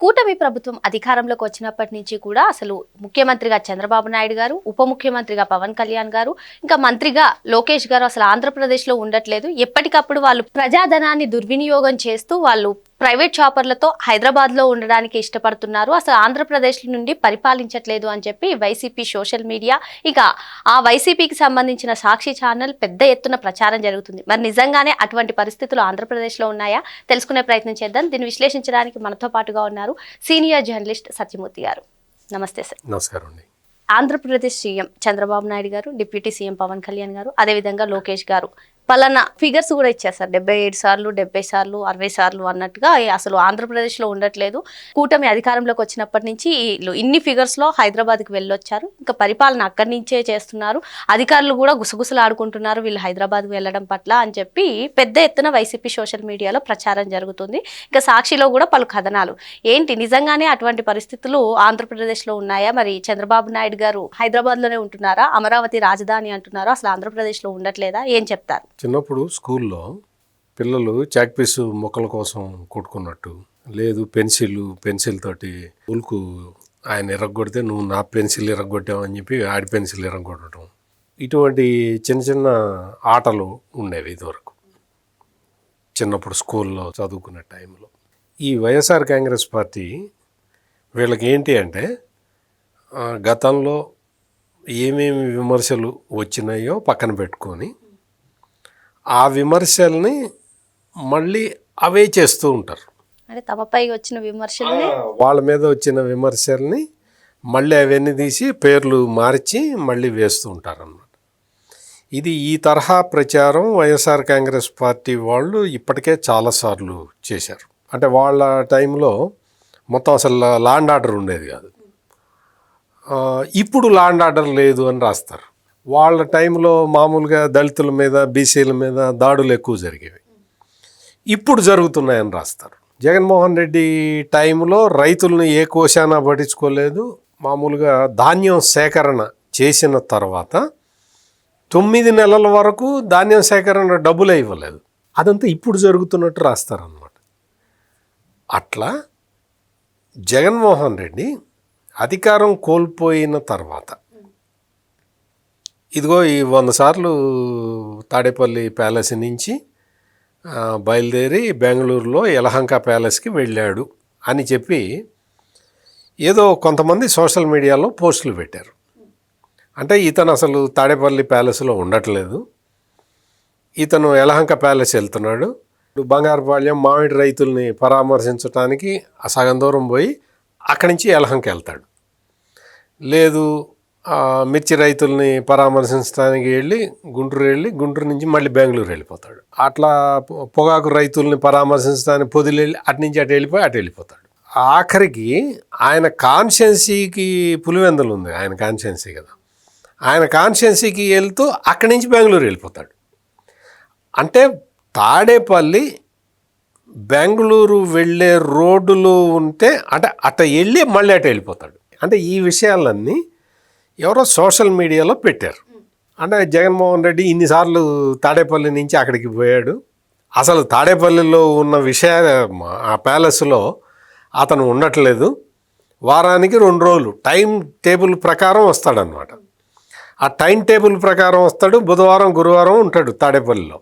కూటమి ప్రభుత్వం అధికారంలోకి వచ్చినప్పటి నుంచి కూడా అసలు ముఖ్యమంత్రిగా చంద్రబాబు నాయుడు గారు ఉప ముఖ్యమంత్రిగా పవన్ కళ్యాణ్ గారు ఇంకా మంత్రిగా లోకేష్ గారు అసలు ఆంధ్రప్రదేశ్లో ఉండట్లేదు. ఎప్పటికప్పుడు వాళ్ళు ప్రజాధనాన్ని దుర్వినియోగం చేస్తూ వాళ్ళు ప్రైవేట్ షాపర్లతో హైదరాబాద్లో ఉండడానికి ఇష్టపడుతున్నారు. అసలు ఆంధ్రప్రదేశ్ నుండి పరిపాలించట్లేదు అని చెప్పి వైసీపీ సోషల్ మీడియా ఇక ఆ వైసీపీకి సంబంధించిన సాక్షి ఛానల్ పెద్ద ఎత్తున ప్రచారం జరుగుతుంది. మరి నిజంగానే అటువంటి పరిస్థితులు ఆంధ్రప్రదేశ్లో ఉన్నాయా? తెలుసుకునే ప్రయత్నం చేద్దాం. దీన్ని విశ్లేషించడానికి మనతో పాటుగా ఉన్నారు సీనియర్ జర్నలిస్ట్ సత్యమూర్తి గారు. నమస్తే సార్. నమస్కారం అండి. ఆంధ్రప్రదేశ్ సీఎం చంద్రబాబు నాయుడు గారు డిప్యూటీ సీఎం పవన్ కళ్యాణ్ గారు అదేవిధంగా లోకేష్ గారు పలానా ఫిగర్స్ కూడా ఇచ్చారు సార్ డెబ్బై ఏడు సార్లు డెబ్బై సార్లు అరవై సార్లు అన్నట్టుగా అసలు ఆంధ్రప్రదేశ్లో ఉండట్లేదు. కూటమి అధికారంలోకి వచ్చినప్పటి నుంచి ఇన్ని ఫిగర్స్లో హైదరాబాద్కి వెళ్ళొచ్చారు. ఇంకా పరిపాలన అక్కడి నుంచే చేస్తున్నారు. అధికారులు కూడా గుసగుసలాడుకుంటున్నారు వీళ్ళు హైదరాబాద్కి వెళ్ళడం పట్ల అని చెప్పి పెద్ద ఎత్తున వైసీపీ సోషల్ మీడియాలో ప్రచారం జరుగుతుంది. ఇంకా సాక్షిలో కూడా పలు కథనాలు. ఏంటి? నిజంగానే అటువంటి పరిస్థితులు ఆంధ్రప్రదేశ్లో ఉన్నాయా? మరి చంద్రబాబు నాయుడు గారు హైదరాబాద్లోనే ఉంటున్నారా? అమరావతి రాజధాని అంటున్నారా? అసలు ఆంధ్రప్రదేశ్లో ఉండట్లేదా? ఏం చెప్తారు? చిన్నప్పుడు స్కూల్లో పిల్లలు చాక్పీసు మొక్కల కోసం కొట్టుకున్నట్టు లేదు పెన్సిల్ పెన్సిల్ తోటి ఉల్కు ఆయన ఎరగొడితే నువ్వు నా పెన్సిల్ ఎరగొట్టావు అని చెప్పి ఆడి పెన్సిల్ ఎరగొట్టడం. ఇటువంటి చిన్న చిన్న ఆటలు ఉండేవి ఇదివరకు. చిన్నప్పుడు స్కూల్లో చదువుకునే టైంలో. ఈ వైఎస్ఆర్ కాంగ్రెస్ పార్టీ వీళ్ళకి ఏంటి అంటే గతంలో ఏమేమి విమర్శలు వచ్చినాయో పక్కన పెట్టుకొని ఆ విమర్శల్ని మళ్ళీ అవే చేస్తూ ఉంటారు. అంటే తమపై వచ్చిన విమర్శల్ని? వాళ్ళ మీద వచ్చిన విమర్శల్ని మళ్ళీ అవన్నీ తీసి పేర్లు మార్చి మళ్ళీ వేస్తూ ఉంటారు అన్నమాట ఇది ఈ తరహా ప్రచారం వైఎస్ఆర్ కాంగ్రెస్ పార్టీ వాళ్ళు ఇప్పటికే చాలాసార్లు చేశారు. అంటే వాళ్ళ టైంలో మొత్తం అసలు లాండ్ ఆర్డర్ ఉండేది కాదు. ఇప్పుడు లాండ్ ఆర్డర్ లేదు అని రాస్తారు. వాళ్ళ టైంలో మామూలుగా దళితుల మీద బీసీల మీద దాడులు ఎక్కువ జరిగేవి. ఇప్పుడు జరుగుతున్నాయని రాస్తారు. జగన్మోహన్ రెడ్డి టైంలో రైతులను ఏ కోశాన పట్టించుకోలేదు. మామూలుగా ధాన్యం సేకరణ చేసిన తర్వాత తొమ్మిది నెలల వరకు ధాన్యం సేకరణ డబ్బులే ఇవ్వలేదు. అదంతా ఇప్పుడు జరుగుతున్నట్టు రాస్తారనమాట అట్లా జగన్మోహన్ రెడ్డి అధికారం కోల్పోయిన తర్వాత ఇదిగో ఈ వంద సార్లు తాడేపల్లి ప్యాలెస్ నుంచి బయలుదేరి బెంగళూరులో యలహంక ప్యాలెస్కి వెళ్ళాడు అని చెప్పి ఏదో కొంతమంది సోషల్ మీడియాలో పోస్టులు పెట్టారు. అంటే ఇతను అసలు తాడేపల్లి ప్యాలెస్లో ఉండట్లేదు. ఇతను యలహంక ప్యాలెస్ వెళ్తున్నాడు. బంగారుపాళ్యం మామిడి రైతుల్ని పరామర్శించడానికి ఆ సగం దూరం పోయి అక్కడి నుంచి యలహంక వెళ్తాడు. లేదు మిర్చి రైతుల్ని పరామర్శించడానికి వెళ్ళి గుంటూరు వెళ్ళి గుంటూరు నుంచి మళ్ళీ బెంగళూరు వెళ్ళిపోతాడు. అట్లా పొ- పొగాకు రైతుల్ని పరామర్శించడానికి పొదిలి వెళ్ళి అటు నుంచి అటు వెళ్ళిపోయి అటు వెళ్ళిపోతాడు. ఆఖరికి ఆయన కాన్షియన్సీకి పులివెందలు ఉంది ఆయన కాన్షియన్సీ కదా. ఆయన కాన్షియన్సీకి వెళ్తూ అక్కడి నుంచి బెంగళూరు వెళ్ళిపోతాడు. అంటే తాడేపల్లి బెంగళూరు వెళ్ళే రోడ్డులు ఉంటే అట అట వెళ్ళి మళ్ళీ అటు వెళ్ళిపోతాడు. అంటే ఈ విషయాలన్నీ ఎవరో సోషల్ మీడియాలో పెట్టారు. అంటే జగన్మోహన్ రెడ్డి ఇన్నిసార్లు తాడేపల్లి నుంచి అక్కడికి పోయాడు. అసలు తాడేపల్లిలో ఉన్న విషయ ఆ ప్యాలెస్లో అతను ఉండట్లేదు. వారానికి రెండు రోజులు టైం టేబుల్ ప్రకారం వస్తాడనమాట ఆ టైం టేబుల్ ప్రకారం వస్తాడు బుధవారం గురువారం ఉంటాడు తాడేపల్లిలో.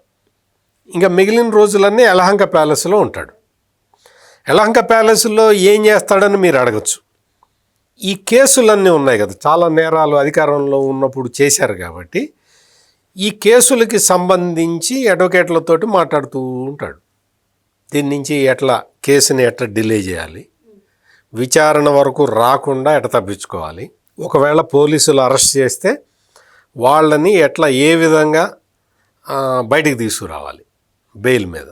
ఇంకా మిగిలిన రోజులన్నీ యలహంక ప్యాలెస్లో ఉంటాడు. యలహంక ప్యాలెస్లో ఏం చేస్తాడని మీరు అడగచ్చు. ఈ కేసులన్నీ ఉన్నాయి కదా. చాలా నేరాలు అధికారంలో ఉన్నప్పుడు చేశారు కాబట్టి ఈ కేసులకి సంబంధించి అడ్వకేట్లతోటి మాట్లాడుతూ ఉంటాడు. దీని నుంచి ఎట్లా కేసుని ఎట్లా డిలే చేయాలి? విచారణ వరకు రాకుండా ఎట్లా తప్పించుకోవాలి? ఒకవేళ పోలీసులు అరెస్ట్ చేస్తే వాళ్ళని ఎట్లా ఏ విధంగా బయటికి తీసుకురావాలి? బెయిల్ మీద.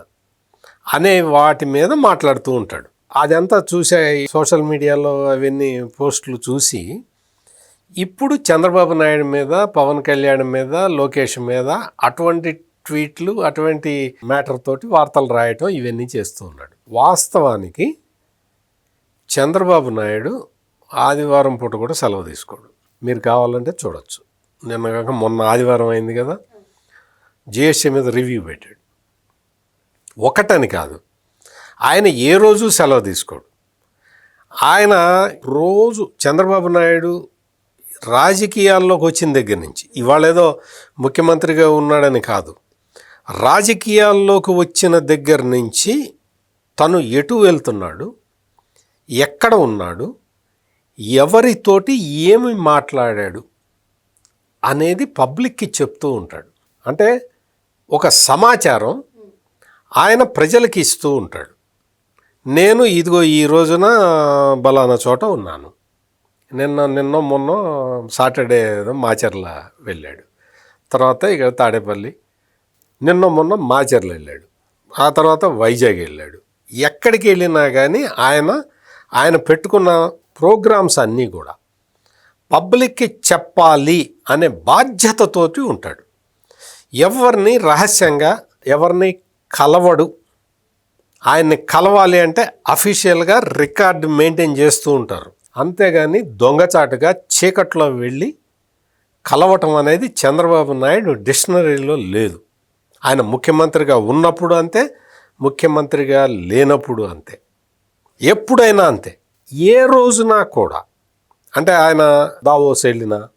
అనే వాటి మీద మాట్లాడుతూ ఉంటాడు. అదంతా చూసే సోషల్ మీడియాలో అవన్నీ పోస్టులు చూసి ఇప్పుడు చంద్రబాబు నాయుడు మీద పవన్ కళ్యాణ్ మీద లోకేష్ మీద అటువంటి ట్వీట్లు అటువంటి మ్యాటర్ తోటి వార్తలు రాయటం ఇవన్నీ చేస్తూ ఉన్నాడు. వాస్తవానికి చంద్రబాబు నాయుడు ఆదివారం పూట కూడా సెలవు తీసుకోడు. మీరు కావాలంటే చూడొచ్చు. నిన్న కాక మొన్న ఆదివారం అయింది కదా. జిఎస్టీ మీద రివ్యూ పెట్టాడు. ఒకటని కాదు ఆయన ఏ రోజు సెలవు తీసుకోడు. ఆయన రోజు చంద్రబాబు నాయుడు రాజకీయాల్లోకి వచ్చిన దగ్గర నుంచి ఇవాళ ఏదో ముఖ్యమంత్రిగా ఉన్నాడని కాదు రాజకీయాల్లోకి వచ్చిన దగ్గర నుంచి తను ఎటు వెళ్తున్నాడు ఎక్కడ ఉన్నాడు ఎవరితోటి ఏమి మాట్లాడాడు అనేది పబ్లిక్కి చెప్తూ ఉంటాడు. అంటే ఒక సమాచారం ఆయన ప్రజలకి ఇస్తూ ఉంటాడు. నేను ఇదిగో ఈ రోజున బలానా చోట ఉన్నాను. నిన్న నిన్న మొన్న సాటర్డే ఏదో మాచర్ల వెళ్ళాడు. తర్వాత ఇక తాడేపల్లి నిన్న మొన్న మాచర్ల వెళ్ళాడు. ఆ తర్వాత వైజాగ్ వెళ్ళాడు. ఎక్కడికి వెళ్ళినా కానీ ఆయన ఆయన పెట్టుకున్న ప్రోగ్రామ్స్ అన్నీ కూడా పబ్లిక్కి చెప్పాలి అనే బాధ్యతతోటి ఉంటాడు. ఎవరిని రహస్యంగా ఎవరిని కలవడు ఆయన్ని కలవాలి అంటే అఫీషియల్గా రికార్డు మెయింటైన్ చేస్తూ ఉంటారు. అంతేగాని దొంగచాటుగా చీకట్లో వెళ్ళి కలవటం అనేది చంద్రబాబు నాయుడు డిక్షనరీలో లేదు. ఆయన ముఖ్యమంత్రిగా ఉన్నప్పుడు అంతే ముఖ్యమంత్రిగా లేనప్పుడు అంతే. ఎప్పుడైనా అంతే. ఏ రోజున కూడా. అంటే ఆయన దావోస్ వెళ్ళినా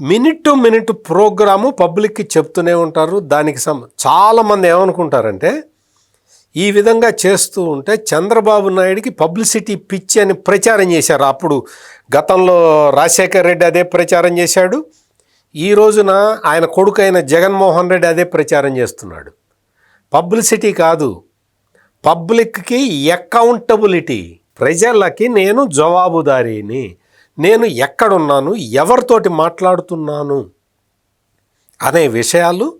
మినిట్ టు మినిట్ ప్రోగ్రాము పబ్లిక్కి చెప్తూనే ఉంటారు. దానికి సం చాలామంది ఏమనుకుంటారంటే ఈ విధంగా చేస్తూ ఉంటే చంద్రబాబు నాయుడికి పబ్లిసిటీ పిచ్చి అని ప్రచారం చేశారు. అప్పుడు గతంలో రాజశేఖర్ రెడ్డి అదే ప్రచారం చేశాడు. ఈ రోజున ఆయన కొడుకు అయిన జగన్మోహన్ రెడ్డి అదే ప్రచారం చేస్తున్నాడు. పబ్లిసిటీ కాదు. పబ్లిక్కి అకౌంటబిలిటీ ప్రజలకి నేను జవాబుదారీని. నేను ఎక్కడున్నాను? ఎవరితోటి మాట్లాడుతున్నాను? అనే విషయాలు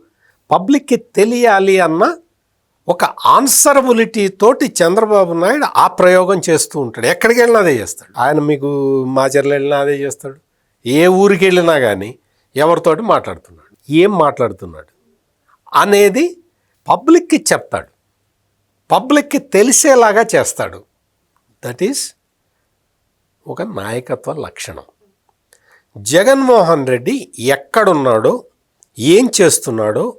పబ్లిక్కి తెలియాలి అన్న ఒక ఆన్సరబిలిటీ తోటి చంద్రబాబు నాయుడు ఆ ప్రయోగం చేస్తూ ఉంటాడు. ఎక్కడికి వెళ్ళినా అదే చేస్తాడు. ఆయన మీకు మాచర్లు వెళ్ళినా అదే చేస్తాడు. ఏ ఊరికి వెళ్ళినా కానీ ఎవరితోటి మాట్లాడుతున్నాడు? ఏం మాట్లాడుతున్నాడు? అనేది పబ్లిక్కి చెప్తాడు. పబ్లిక్కి తెలిసేలాగా చేస్తాడు. దట్ ఈస్ ఒక నాయకత్వ లక్షణం. జగన్మోహన్ రెడ్డి ఎక్కడున్నాడో ఏం చేస్తున్నాడో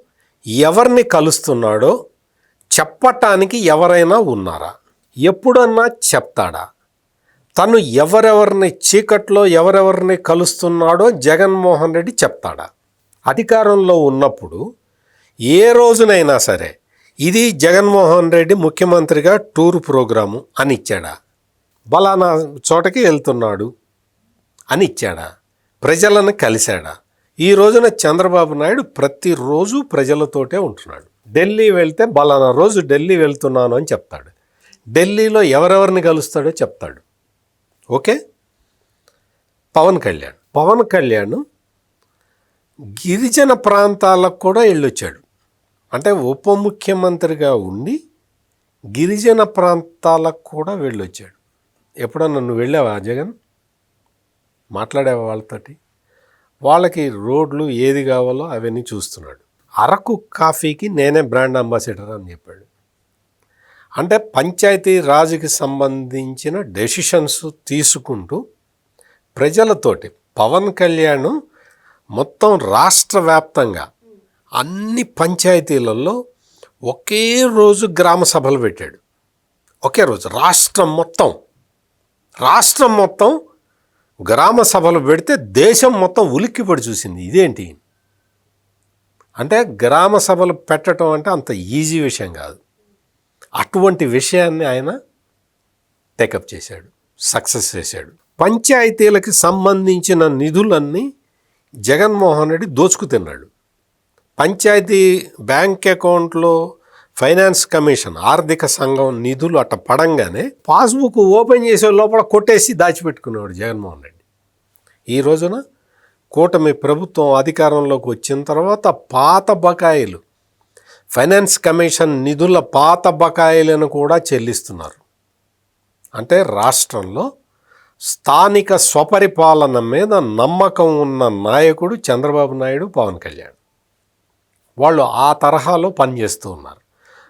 ఎవరిని కలుస్తున్నాడో చెప్పటానికి ఎవరైనా ఉన్నారా? ఎప్పుడన్నా చెప్తాడా? తను ఎవరెవరిని చీకట్లో ఎవరెవరిని కలుస్తున్నాడో జగన్మోహన్ రెడ్డి చెప్తాడా? అధికారంలో ఉన్నప్పుడు ఏ రోజునైనా సరే ఇది జగన్మోహన్ రెడ్డి ముఖ్యమంత్రిగా టూర్ ప్రోగ్రాము అని ఇచ్చాడా? బలానా చోటకి వెళ్తున్నాడు అని ఇచ్చాడా? ప్రజలను కలిశాడా? ఈ రోజున చంద్రబాబు నాయుడు ప్రతిరోజు ప్రజలతోటే ఉంటున్నాడు. ఢిల్లీ వెళ్తే బలానా రోజు ఢిల్లీ వెళ్తున్నాను అని చెప్తాడు. ఢిల్లీలో ఎవరెవరిని కలుస్తాడో చెప్తాడు. ఓకే? పవన్ కళ్యాణ్. పవన్ కళ్యాణ్ గిరిజన ప్రాంతాలకు కూడా వెళ్ళొచ్చాడు. అంటే ఉప ముఖ్యమంత్రిగా ఉండి గిరిజన ప్రాంతాలకు కూడా వెళ్ళొచ్చాడు. ఎప్పుడన్నా నువ్వు వెళ్ళావా జగన్? మాట్లాడావా వాళ్ళతోటి? వాళ్ళకి రోడ్లు ఏది కావాలో అవన్నీ చూస్తున్నాడు. అరకు కాఫీకి నేనే బ్రాండ్ అంబాసిడర్ అని చెప్పాడు. అంటే పంచాయతీ రాజుకి సంబంధించిన డెసిషన్స్ తీసుకుంటూ ప్రజలతోటి పవన్ కళ్యాణ్ మొత్తం రాష్ట్ర వ్యాప్తంగా అన్ని పంచాయతీలలో ఒకే రోజు గ్రామ సభలు పెట్టాడు. ఒకే రోజు రాష్ట్రం మొత్తం. రాష్ట్రం మొత్తం గ్రామ సభలు పెడితే దేశం మొత్తం ఉలిక్కిపడి చూసింది. ఇదేంటి? అంటే గ్రామ సభలు పెట్టడం అంటే అంత ఈజీ విషయం కాదు. అటువంటి విషయాన్ని ఆయన టేకప్ చేశాడు సక్సెస్ చేశాడు. పంచాయతీలకి సంబంధించిన నిధులన్నీ జగన్మోహన్ రెడ్డి దోచుకు తిన్నాడు. పంచాయతీ బ్యాంక్ అకౌంట్లో ఫైనాన్స్ కమిషన్ ఆర్థిక సంఘం నిధులు అట్ట పడంగానే పాస్బుక్ ఓపెన్ చేసే లోపల కొట్టేసి దాచిపెట్టుకున్నాడు జగన్మోహన్ రెడ్డి. ఈ రోజున కూటమి ప్రభుత్వం అధికారంలోకి వచ్చిన తర్వాత పాత బకాయిలు ఫైనాన్స్ కమిషన్ నిధుల పాత బకాయిలను కూడా చెల్లిస్తున్నారు. అంటే రాష్ట్రంలో స్థానిక స్వపరిపాలన మీద నమ్మకం ఉన్న నాయకుడు చంద్రబాబు నాయుడు పవన్ కళ్యాణ్. వాళ్ళు ఆ తరహాలో పనిచేస్తూ ఉన్నారు.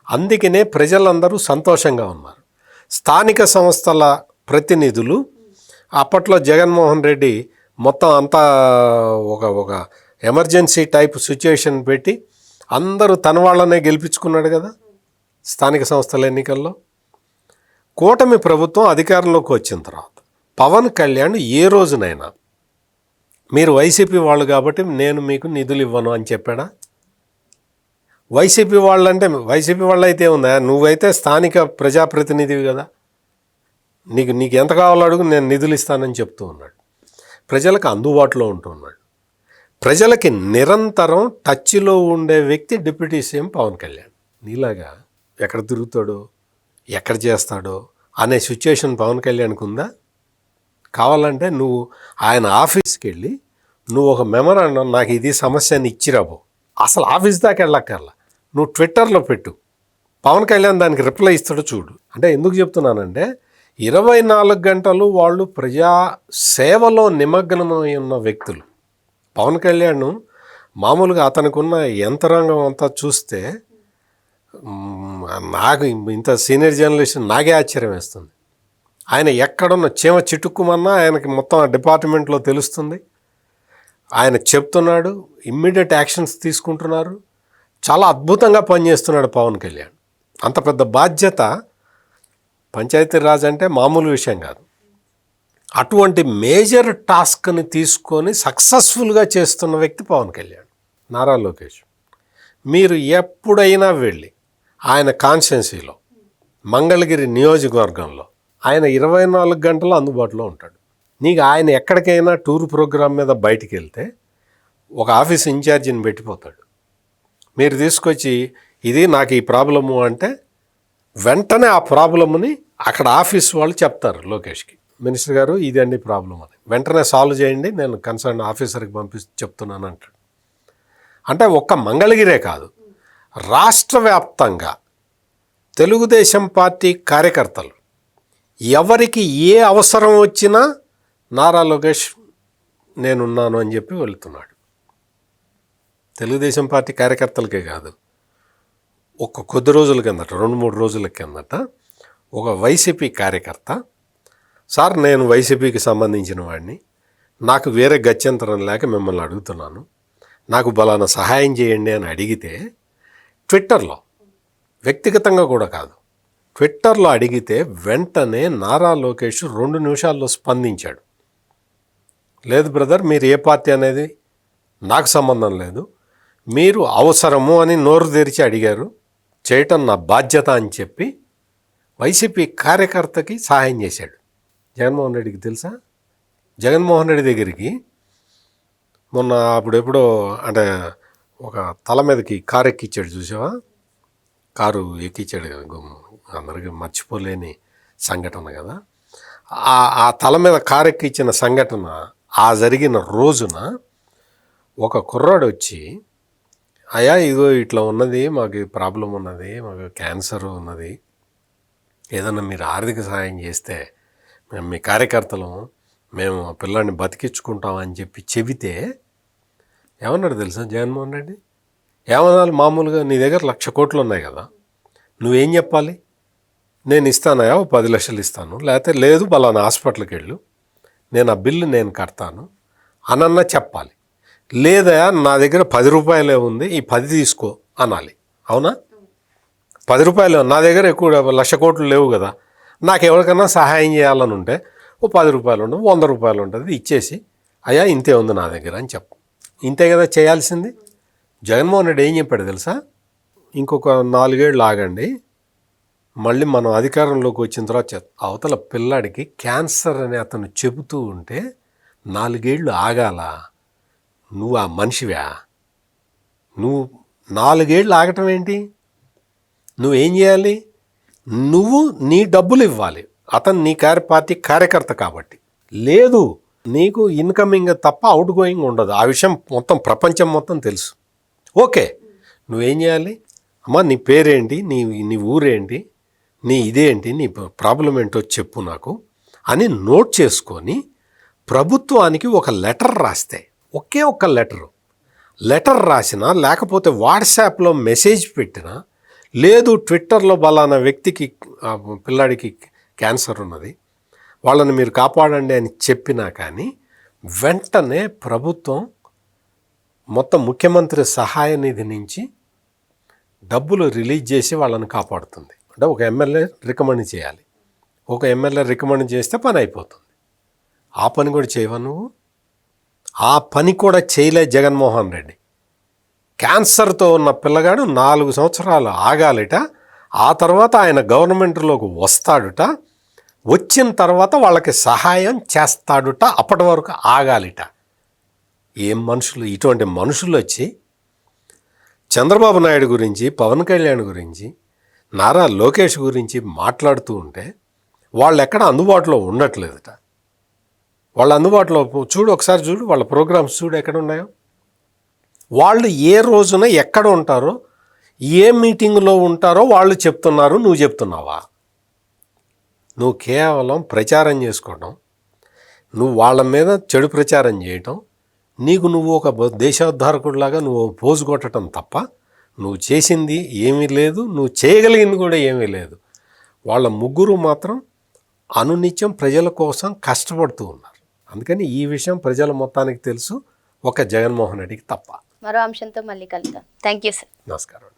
అందుకనే ప్రజలందరూ సంతోషంగా ఉన్నారు. స్థానిక సంస్థల ప్రతినిధులు అప్పట్లో జగన్మోహన్ రెడ్డి మొత్తం అంతా ఒక ఒక ఎమర్జెన్సీ టైప్ సిచ్యుయేషన్ పెట్టి అందరూ తన వాళ్ళనే గెలిపించుకున్నాడు కదా స్థానిక సంస్థల ఎన్నికల్లో. కూటమి ప్రభుత్వం అధికారంలోకి వచ్చిన తర్వాత పవన్ కళ్యాణ్ ఏ రోజునైనా మీరు వైసీపీ వాళ్ళు కాబట్టి నేను మీకు నిధులు ఇవ్వను అని చెప్పాడా? వైసీపీ వాళ్ళు అంటే వైసీపీ వాళ్ళు అయితే ఉందా? నువ్వైతే స్థానిక ప్రజాప్రతినిధివి కదా. నీకు నీకు ఎంత కావాలో అడుగు నేను నిధులు ఇస్తానని చెప్తూ ఉన్నాడు. ప్రజలకు అందుబాటులో ఉంటున్నాడు. ప్రజలకి నిరంతరం టచ్లో ఉండే వ్యక్తి డిప్యూటీ సీఎం పవన్ కళ్యాణ్. నీలాగా ఎక్కడ తిరుగుతాడో ఎక్కడ చేస్తాడో అనే సిచ్యుయేషన్ పవన్ కళ్యాణ్కి ఉందా? కావాలంటే నువ్వు ఆయన ఆఫీస్కి వెళ్ళి నువ్వు ఒక మెమరాండం నాకు ఇది సమస్య అని ఇచ్చిరాబో అసలు ఆఫీస్ దాకా వెళ్ళక్కర్లా. నువ్వు ట్విట్టర్లో పెట్టు. పవన్ కళ్యాణ్ దానికి రిప్లై ఇస్తాడో చూడు. అంటే ఎందుకు చెప్తున్నానంటే ఇరవై నాలుగు గంటలు వాళ్ళు ప్రజా సేవలో నిమగ్నమై ఉన్న వ్యక్తులు. పవన్ కళ్యాణ్ మామూలుగా అతనికి ఉన్న యంత్రాంగం అంతా చూస్తే నాకు ఇంత సీనియర్ జర్నలిస్ట్ నాకే ఆశ్చర్యం వేస్తుంది. ఆయన ఎక్కడున్న చీమ చిటుక్కుమన్నా ఆయనకి మొత్తం ఆ డిపార్ట్మెంట్లో తెలుస్తుంది. ఆయన చెప్తున్నాడు ఇమ్మీడియట్ యాక్షన్స్ తీసుకుంటున్నారు. చాలా అద్భుతంగా పనిచేస్తున్నాడు పవన్ కళ్యాణ్. అంత పెద్ద బాధ్యత పంచాయతీరాజ్ అంటే మామూలు విషయం కాదు. అటువంటి మేజర్ టాస్క్ని తీసుకొని సక్సెస్ఫుల్గా చేస్తున్న వ్యక్తి పవన్ కళ్యాణ్ నారా లోకేష్. మీరు ఎప్పుడైనా వెళ్ళి ఆయన కాన్స్టెన్సీలో మంగళగిరి నియోజకవర్గంలో ఆయన ఇరవై నాలుగు గంటలు అందుబాటులో ఉంటాడు. నీకు ఆయన ఎక్కడికైనా టూర్ ప్రోగ్రాం మీద బయటికి వెళ్తే ఒక ఆఫీస్ ఇన్ఛార్జిని పెట్టిపోతాడు. మీరు తీసుకొచ్చి ఇది నాకు ఈ ప్రాబ్లము అంటే వెంటనే ఆ ప్రాబ్లమ్ని అక్కడ ఆఫీస్ వాళ్ళు చెప్తారు లోకేష్కి. మినిస్టర్ గారు ఇది అండి ప్రాబ్లం అని వెంటనే సాల్వ్ చేయండి నేను కన్సర్న్ ఆఫీసర్కి పంపి చెప్తున్నాను అంటాడు. అంటే ఒక్క మంగళగిరే కాదు రాష్ట్ర వ్యాప్తంగా తెలుగుదేశం పార్టీ కార్యకర్తలు ఎవరికి ఏ అవసరం వచ్చినా నారా లోకేష్ నేనున్నాను అని చెప్పి వెళుతున్నాడు. తెలుగుదేశం పార్టీ కార్యకర్తలకే కాదు ఒక కొద్ది రోజుల కిందట రెండు మూడు రోజుల కిందట ఒక వైసీపీ కార్యకర్త సార్ నేను వైసీపీకి సంబంధించిన వాడిని. నాకు వేరే గత్యంతరం లేక మిమ్మల్ని అడుగుతున్నాను. నాకు బలానా సహాయం చేయండి అని అడిగితే ట్విట్టర్లో వ్యక్తిగతంగా కూడా కాదు ట్విట్టర్లో అడిగితే వెంటనే నారా లోకేష్ రెండు నిమిషాల్లో స్పందించాడు. లేదు బ్రదర్ మీరు ఏ పార్టీ అనేది? నాకు సంబంధం లేదు. మీరు అవసరము అని నోరు తెరిచి అడిగారు. చేయటం నా బాధ్యత అని చెప్పి వైసీపీ కార్యకర్తకి సహాయం చేశాడు. జగన్మోహన్ రెడ్డికి తెలుసా? జగన్మోహన్ రెడ్డి దగ్గరికి మొన్న అప్పుడెప్పుడో అంటే ఒక తల మీదకి కారు ఎక్కిచ్చాడు చూసావా? కారు ఎక్కిచ్చాడు కదా గుమ్- అందరికీ మర్చిపోలేని సంఘటన కదా. ఆ తల మీద కారు ఎక్కిచ్చిన సంఘటన ఆ జరిగిన రోజున ఒక కుర్రాడు వచ్చి అయ్యా ఇగో ఇట్లా ఉన్నది మాకు ప్రాబ్లం ఉన్నది మాకు క్యాన్సర్ ఉన్నది. ఏదన్నా మీరు ఆర్థిక సహాయం చేస్తే మేము మీ కార్యకర్తలు మేము ఆ పిల్లాన్ని బతికించుకుంటాం అని చెప్పి చెబితే ఏమన్నాడు తెలుసా జగన్మోహన్ రెడ్డి? ఏమనాలి మామూలుగా నీ దగ్గర లక్ష కోట్లు ఉన్నాయి కదా నువ్వేం చెప్పాలి? నేను ఇస్తానయా ఓ పది లక్షలు ఇస్తాను. లేకపోతే లేదు బలానా హాస్పిటల్కి వెళ్ళు. నేను ఆ బిల్లు నేను కడతాను. అనన్నా చెప్పాలి. లేదా నా దగ్గర పది రూపాయలే ఉంది ఈ పది తీసుకో అనాలి. అవునా? పది రూపాయలు నా దగ్గర ఎక్కువ లక్ష కోట్లు లేవు కదా. నాకు ఎవరికైనా సహాయం చేయాలని ఉంటే ఓ పది రూపాయలు ఉండదు వంద రూపాయలు ఉంటుంది ఇచ్చేసి అయ్యా ఇంతే ఉంది నా దగ్గర అని చెప్పు. ఇంతే కదా చేయాల్సింది? జగన్మోహన్ రెడ్డి ఏం చెప్పాడు తెలుసా? ఇంకొక నాలుగేళ్ళు ఆగండి మళ్ళీ మనం అధికారంలోకి వచ్చిన తర్వాత అవతల పిల్లాడికి క్యాన్సర్ అని అతను చెబుతూ ఉంటే నాలుగేళ్ళు ఆగాల? నువ్వు ఆ మనిషివా? నువ్వు నాలుగేళ్ళు ఆగటం ఏంటి? నువ్వేం చేయాలి? నువ్వు నీ డబ్బులు ఇవ్వాలి. అతను నీ కార్య పార్టీ కార్యకర్త కాబట్టి. లేదు నీకు ఇన్కమింగ్ తప్ప అవుట్ గోయింగ్ ఉండదు. ఆ విషయం మొత్తం ప్రపంచం మొత్తం తెలుసు. ఓకే నువ్వేం చేయాలి? అమ్మా నీ పేరేంటి? నీ నీ ఊరేంటి? నీ ఇదేంటి? నీ ప్రాబ్లం ఏంటో చెప్పు నాకు అని నోట్ చేసుకొని ప్రభుత్వానికి ఒక లెటర్ రాస్తే ఒకే ఒక్క లెటరు. లెటర్ రాసినా లేకపోతే వాట్సాప్లో మెసేజ్ పెట్టినా లేదు ట్విట్టర్లో బలానా వ్యక్తికి పిల్లాడికి క్యాన్సర్ ఉన్నది వాళ్ళని మీరు కాపాడండి అని చెప్పినా కానీ వెంటనే ప్రభుత్వం మొత్తం ముఖ్యమంత్రి సహాయ నిధి నుంచి డబ్బులు రిలీజ్ చేసి వాళ్ళని కాపాడుతుంది. అంటే ఒక ఎమ్మెల్యే రికమెండ్ చేయాలి. ఒక ఎమ్మెల్యే రికమెండ్ చేస్తే పని అయిపోతుంది. ఆ పని కూడా చేయవా నువ్వు? ఆ పని కూడా చేయలే జగన్మోహన్ రెడ్డి. క్యాన్సర్తో ఉన్న పిల్లగాడు నాలుగు సంవత్సరాలు ఆగాలిట ఆ తర్వాత ఆయన గవర్నమెంట్లోకి వస్తాడుట వచ్చిన తర్వాత వాళ్ళకి సహాయం చేస్తాడుట అప్పటి వరకు ఆగాలిట. ఏం మనుషులు? ఇటువంటి మనుషులు వచ్చి చంద్రబాబు నాయుడు గురించి పవన్ కళ్యాణ్ గురించి నారా లోకేష్ గురించి మాట్లాడుతూ ఉంటే వాళ్ళు ఎక్కడ అందుబాటులో ఉండట్లేదుట. వాళ్ళ అందుబాటులో చూడు ఒకసారి చూడు వాళ్ళ ప్రోగ్రామ్స్ చూడు ఎక్కడ ఉన్నాయో. వాళ్ళు ఏ రోజున ఎక్కడ ఉంటారో ఏ మీటింగ్లో ఉంటారో వాళ్ళు చెప్తున్నారు నువ్వు చెప్తున్నావా? నువ్వు కేవలం ప్రచారం చేసుకోవడం నువ్వు వాళ్ళ మీద చెడు ప్రచారం చేయటం నీకు నువ్వు ఒక దేశోద్ధారకుడిలాగా నువ్వు పోజు కొట్టడం తప్ప నువ్వు చేసింది ఏమీ లేదు నువ్వు చేయగలిగింది కూడా ఏమీ లేదు. వాళ్ళ ముగ్గురు మాత్రం అనునిత్యం ప్రజల కోసం కష్టపడుతూ ఉన్నారు. అందుకని ఈ విషయం ప్రజల మొత్తానికి తెలుసు. ఒక జగన్మోహన్ రెడ్డికి తప్ప. మరో అంశంతో మళ్ళీ కలుద్దాం. Thank you sir. నమస్కారం.